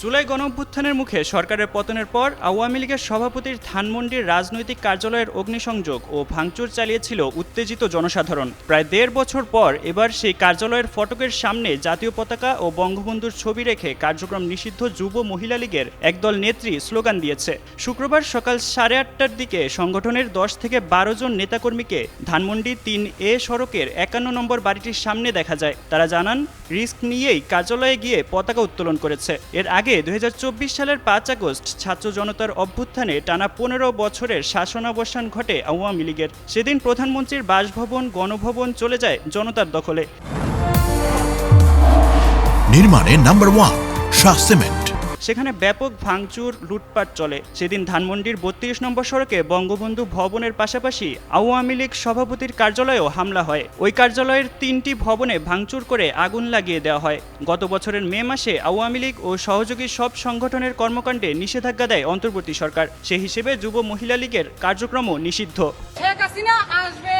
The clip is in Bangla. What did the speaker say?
জুলাই গণঅভ্যুত্থানের মুখে সরকারের পতনের পর আওয়ামী লীগের সভাপতির ধানমন্ডির রাজনৈতিক কার্যালয়ের অগ্নিসংযোগ ও ভাঙচুর চালিয়েছিল উত্তেজিত জনসাধারণ। প্রায় দেড় বছর পর এবার সেই কার্যালয়ের ফটকের সামনে জাতীয় পতাকা ও বঙ্গবন্ধুর ছবি রেখে কার্যক্রম নিষিদ্ধ যুব মহিলা লীগের একদল নেত্রী স্লোগান দিয়েছে। শুক্রবার সকাল সাড়ে আটটার দিকে সংগঠনের দশ থেকে বারো জন নেতাকর্মীকে ধানমন্ডি তিন এ সড়কের একান্ন নম্বর বাড়িটির সামনে দেখা যায়। তারা জানান, রিস্ক নিয়েই কার্যালয়ে গিয়ে পতাকা উত্তোলন করেছে। এর আগে দুই সালের পাঁচ আগস্ট ছাত্র জনতার অভ্যুত্থানে টানা পনেরো বছরের শাসনাবসান ঘটে আওয়ামী লীগের। সেদিন প্রধানমন্ত্রীর বাসভবন, গণভবন চলে যায় জনতার দখলে। নির্মাণে নাম্বার ওয়ান শাহ সিমেন্ট। সেখানে ব্যাপক ভাঙচুর লুটপাট চলে। সেদিন ধানমন্ডির বত্রিশ নম্বর সড়কে বঙ্গবন্ধু ভবনের পাশাপাশি আওয়ামী লীগ সভাপতির কার্যালয়েও হামলা হয়। ওই কার্যালয়ের তিনটি ভবনে ভাঙচুর করে আগুন লাগিয়ে দেওয়া হয়। গত বছরের মে মাসে আওয়ামী লীগ ও সহযোগী সব সংগঠনের কর্মকাণ্ডে নিষেধাজ্ঞা দেয় অন্তর্বর্তী সরকার। সে হিসেবে যুব মহিলা লীগের কার্যক্রমও নিষিদ্ধ। শেখ হাসিনা আসবে।